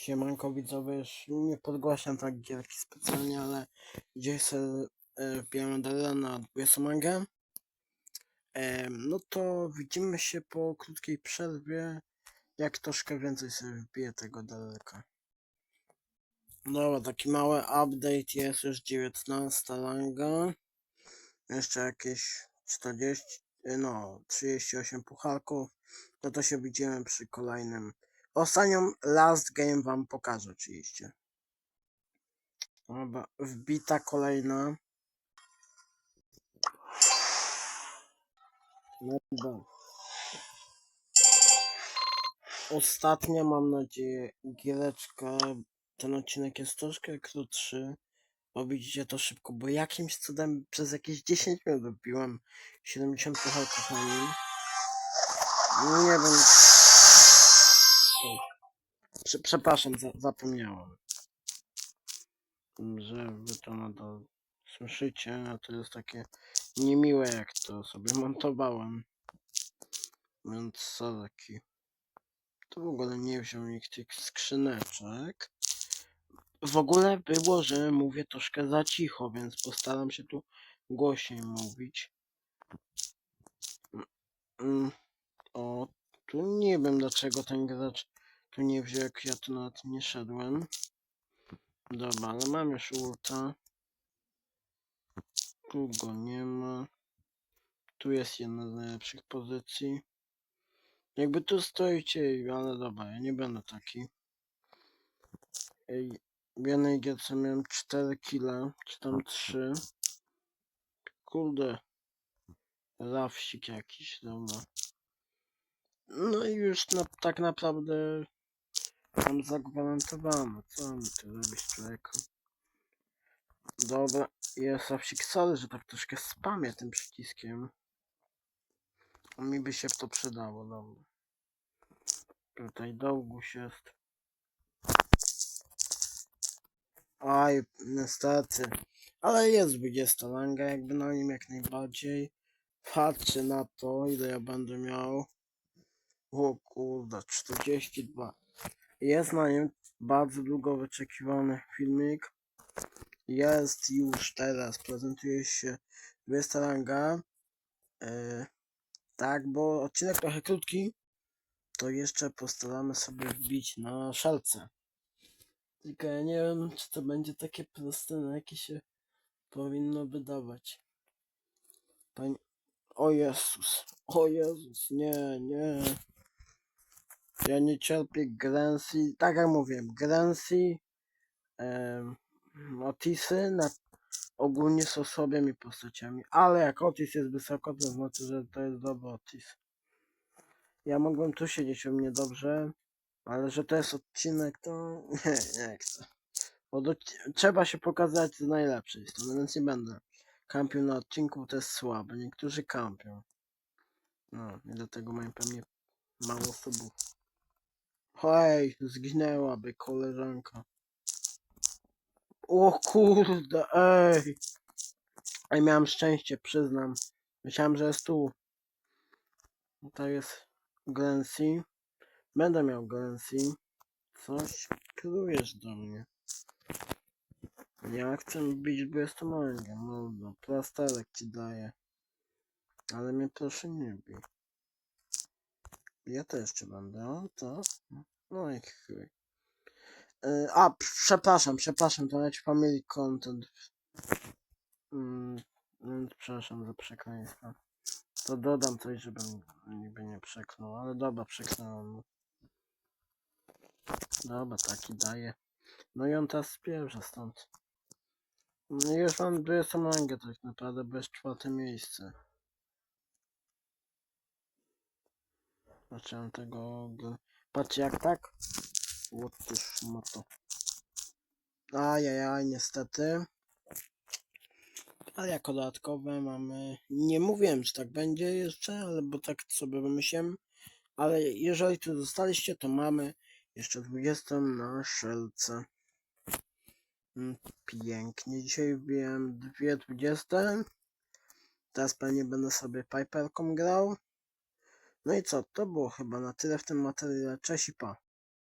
Siemanko widzowie, już nie podgłaśniam tak gierki specjalnie, ale gdzieś sobie e, wbijamy medala na 20 mangę. Em, no to widzimy się po krótkiej przerwie, jak troszkę więcej sobie wbiję tego daleka. Dobra, taki mały update jest już 19 langa. Jeszcze jakieś 40, e, no 38 pucharków. No to się widzimy przy kolejnym Ostatnią last game wam pokażę oczywiście. Dobra, wbita kolejna. Dobra. Ostatnia mam nadzieję giereczka. Ten odcinek jest troszkę krótszy. Bo widzicie to szybko, bo jakimś cudem przez jakieś 10 minut wybiłem 70 pucharków na nim. Nie wiem. Prze przepraszam, za zapomniałem. Że wy to nadal słyszycie, a to jest takie niemiłe, jak to sobie montowałem. Więc sorki. To w ogóle nie wziął nikt tych skrzyneczek. W ogóle było, że mówię troszkę za cicho, więc postaram się tu głośniej mówić. Mm, O, tu nie wiem dlaczego ten gracz tu nie wziął, jak ja tu nawet nie szedłem. Dobra, ale mam już ulta. Tu go nie ma. Tu jest jedna z najlepszych pozycji. Jakby tu stoicie, ale dobra, ja nie będę taki. Ej, w jednej gierce miałem 4 kile, czy tam 3. Kurde. Lawsik jakiś, dobra. No i już na, tak naprawdę mam zagwarantowane. Co mam tu robić człowieku? Dobra, jest lawsik, sorry, że tak troszkę spamię tym przyciskiem. Mi by się to przydało, dobra. Tutaj Dołguś jest. Oj, niestety. Ale jest 20 langa, jakby na nim jak najbardziej. Patrzę na to, ile ja będę miał. O kurde, 42. Jest na nim bardzo długo wyczekiwany filmik. Jest już teraz, prezentuje się 20 langa. Yy, tak, bo odcinek trochę krótki. To jeszcze postaramy sobie wbić na szalce. Tylko ja nie wiem, czy to będzie takie proste, na jakie się powinno wydawać. Pań... O Jezus, o Jezus, nie, nie. Ja nie cierpię Grancy, tak jak mówiłem, Grancy, em, Otisy na, ogólnie są słabymi postaciami, ale jak Otis jest wysoko, to znaczy, że to jest dobry Otis. Ja mogłem tu siedzieć u mnie dobrze, ale że to jest odcinek, to nie, nie chcę. Bo do, trzeba się pokazać z najlepszej strony, więc nie będę kampił na odcinku, to jest słabe. Niektórzy kampią. No, i dlatego mają pewnie mało subów. Hej, zginęłaby koleżanka. O kurde, ej. Ej, miałem szczęście, przyznam. Myślałem, że jest tu. To jest Glency. Będę miał Glency. Coś krujesz do mnie. Ja chcę bić 20 mangę, no plasterek ci daję. Ale mnie proszę nie bij. Ja też jeszcze będę, o to. No i chuj. E, A, przepraszam, przepraszam, to leci family content. Mm, więc przepraszam za przekleństwo. To dodam coś, żebym niby nie przeknął, ale dobra, przeknąłem. Dobra, taki daje. No i on teraz spieprza stąd. No już mam 20 mangę tak naprawdę, bez czwarte miejsce. Zacząłem tego... Patrzcie jak tak? Otóż ma to. Ajajaj, niestety. Ale jako dodatkowe mamy... Nie mówiłem, czy tak będzie jeszcze, ale bo tak sobie wymyśliłem. Ale jeżeli tu zostaliście, to mamy jeszcze 20 na szelce. Mm, Pięknie. Dzisiaj wbiłem dwie 20. Teraz pewnie będę sobie Piperką grał. No i co? To było chyba na tyle w tym materiale. Cześć i pa.